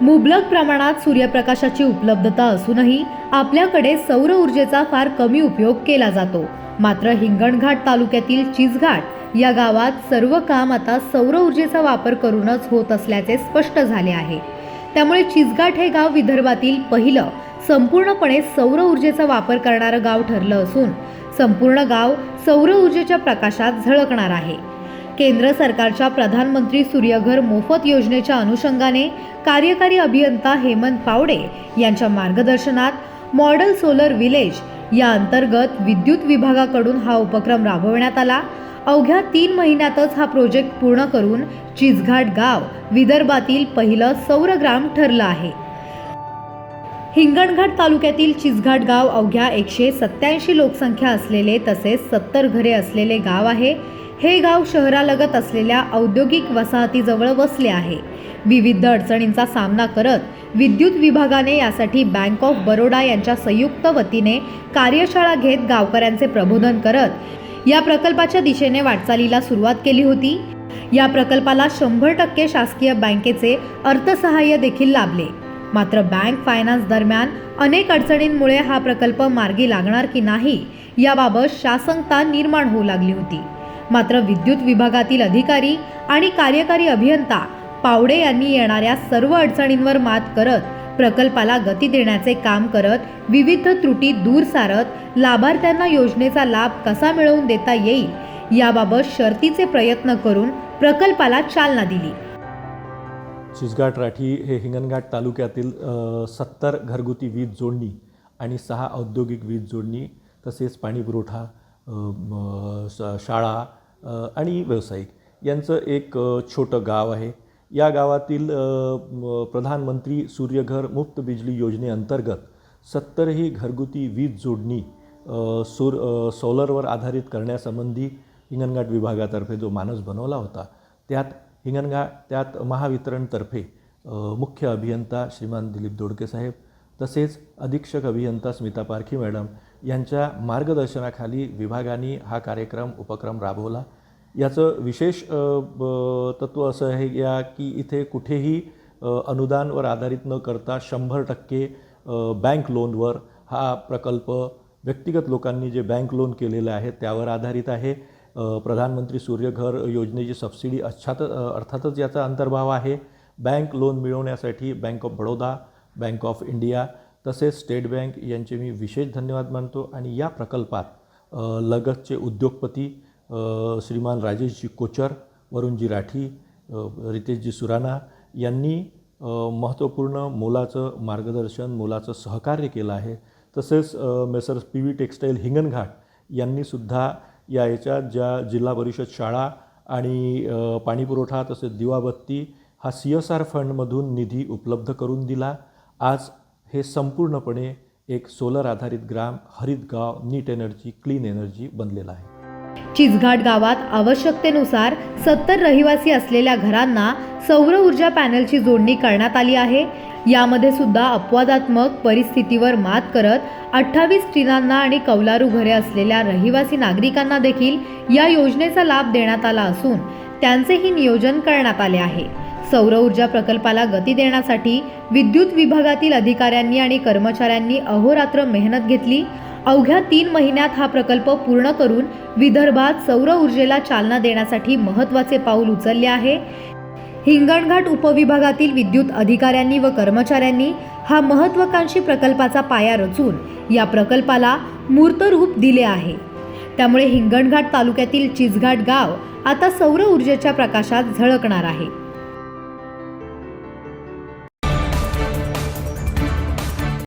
मुबलक प्रमाणात सूर्यप्रकाशाची उपलब्धता असूनही आपल्याकडे सौर ऊर्जेचा फार कमी उपयोग केला जातो. मात्र हिंगणघाट तालुक्यातील चिचघाट या गावात सर्व काम आता सौर ऊर्जेचा वापर करूनच होत असल्याचे स्पष्ट झाले आहे. त्यामुळे चिचघाट हे गाव विदर्भातील पहिलं संपूर्णपणे सौर ऊर्जेचा वापर करणारं गाव ठरलं असून संपूर्ण गाव सौर ऊर्जेच्या प्रकाशात झळकणार आहे. केंद्र सरकारच्या प्रधानमंत्री सूर्यघर मोफत योजनेच्या अनुषंगाने कार्यकारी अभियंता हेमंत पावडे यांच्या मार्गदर्शनात मॉडेल सोलर विलेज या अंतर्गत विद्युत विभागाकडून हा उपक्रम राबवण्यात आला. अवघ्या तीन महिन्यातच हा प्रोजेक्ट पूर्ण करून चिचघाट गाव विदर्भातील पहिलं सौरग्राम ठरलं आहे. हिंगणघाट तालुक्यातील चिचघाट गाव अवघ्या एकशे सत्याऐंशी लोकसंख्या असलेले तसेच सत्तर घरे असलेले गाव आहे. हे गाव शहरालगत असलेल्या औद्योगिक वसाहतीजवळ वसले आहे. विविध अडचणींचा सामना करत विद्युत विभागाने यासाठी बँक ऑफ बरोडा यांच्या संयुक्त वतीने कार्यशाळा घेत गावकऱ्यांचे प्रबोधन करत या प्रकल्पाच्या दिशेने वाटचालीला सुरुवात केली होती. या प्रकल्पाला शंभर टक्के शासकीय बँकेचे अर्थसहाय्य देखील लाभले. मात्र बँक फायनान्स दरम्यान अनेक अडचणींमुळे हा प्रकल्प मार्गी लागणार की नाही याबाबत शासंकता निर्माण होऊ लागली होती. मात्र विद्युत विभागातील अधिकारी आणि कार्यकारी अभियंता पावडे यांनी येणाऱ्या सर्व अडचणींवर मात करत प्रकल्पाला गती देण्याचे काम करत विविध त्रुटी दूर सारत लाभार्थ्यांना योजनेचा लाभ कसा मिळवून देता येईल याबाबत शर्तीचे प्रयत्न करून प्रकल्पाला चालना दिली. चिचघाट राठी हे हिंगणघाट तालुक्यातील सत्तर घरगुती वीज जोडणी आणि सहा औद्योगिक वीज जोडणी तसेच पाणीपुरवठा शाळा आणि व्यावसायिक. यांचं एक छोटं गाव आहे. या गावातील प्रधानमंत्री सूर्यघर मुफ्त बिजली योजनेअंतर्गत सत्तर ही घरगुती वीज जोडणी सूर सोलरवर आधारित करण्यासंबंधी हिंगणघाट विभागातर्फे जो मानस बनवला होता त्यात हिंगणघाट त्यात महावितरणतर्फे मुख्य अभियंता श्रीमान दिलीप दोडके साहेब तसेच अधीक्षक अभियंता स्मिता पारखी मॅडम यांच्या मार्गदर्शनाखाली विभागाने हा कार्यक्रम उपक्रम राबवला. याचं विशेष ब- तत्त्व असं आहे या की इथे कुठेही अनुदानवर आधारित न करता शंभर टक्के बँक लोनवर हा प्रकल्प व्यक्तिगत लोकांनी जे बँक लोन केलेलं आहे त्यावर आधारित आहे. प्रधानमंत्री सूर्यघर योजनेची सबसिडी अच्छात अर्थातच याचा अंतर्भाव आहे. बँक लोन मिळवण्यासाठी bank of Baroda bank of India तसेच स्टेट बँक यांचे मी विशेष धन्यवाद मानतो. आणि या प्रकल्पात लगतचे उद्योगपती श्रीमान राजेशजी कोचर वरुणजी राठी रितेशजी सुराणा यांनी महत्त्वपूर्ण मोलाचं मार्गदर्शन मोलाचं सहकार्य केलं आहे. तसेच messrs P V textile Hinganghat यांनीसुद्धा या याच्यात ज्या जिल्हा परिषद शाळा आणि पाणीपुरवठा तसेच दिवाबत्ती हा सी एस आर फंडमधून निधी उपलब्ध करून दिला. आज हे संपूर्णपणे एक सोलर आधारित ग्राम हरित गाव नीट एनर्जी क्लीन एनर्जी बनलेला आहे. चिचघाट गावात आवश्यकतेनुसार सत्तर रहिवासी असलेल्या घरांना सौर ऊर्जा पॅनलची जोडणी करण्यात आली आहे. यामध्ये सुद्धा अपवादात्मक परिस्थितीवर मात करत अठ्ठावीस टीनांना आणि कौलारू घरे असलेल्या रहिवासी नागरिकांना देखील या योजनेचा लाभ देण्यात आला असून त्यांचेही नियोजन करण्यात आले आहे. सौर ऊर्जा प्रकल्पाला गती देण्यासाठी विद्युत विभागातील अधिकाऱ्यांनी आणि कर्मचाऱ्यांनी अहोरात्र मेहनत घेतली. अवघ्या तीन महिन्यात हा प्रकल्प पूर्ण करून विदर्भात सौर ऊर्जेला चालना देण्यासाठी महत्त्वाचे पाऊल उचलले आहे. हिंगणघाट उपविभागातील विद्युत अधिकाऱ्यांनी व कर्मचाऱ्यांनी हा महत्त्वाकांक्षी प्रकल्पाचा पाया रचून या प्रकल्पाला मूर्तरूप दिले आहे. त्यामुळे हिंगणघाट तालुक्यातील चिचघाट गाव आता सौर ऊर्जेच्या प्रकाशात झळकणार आहे.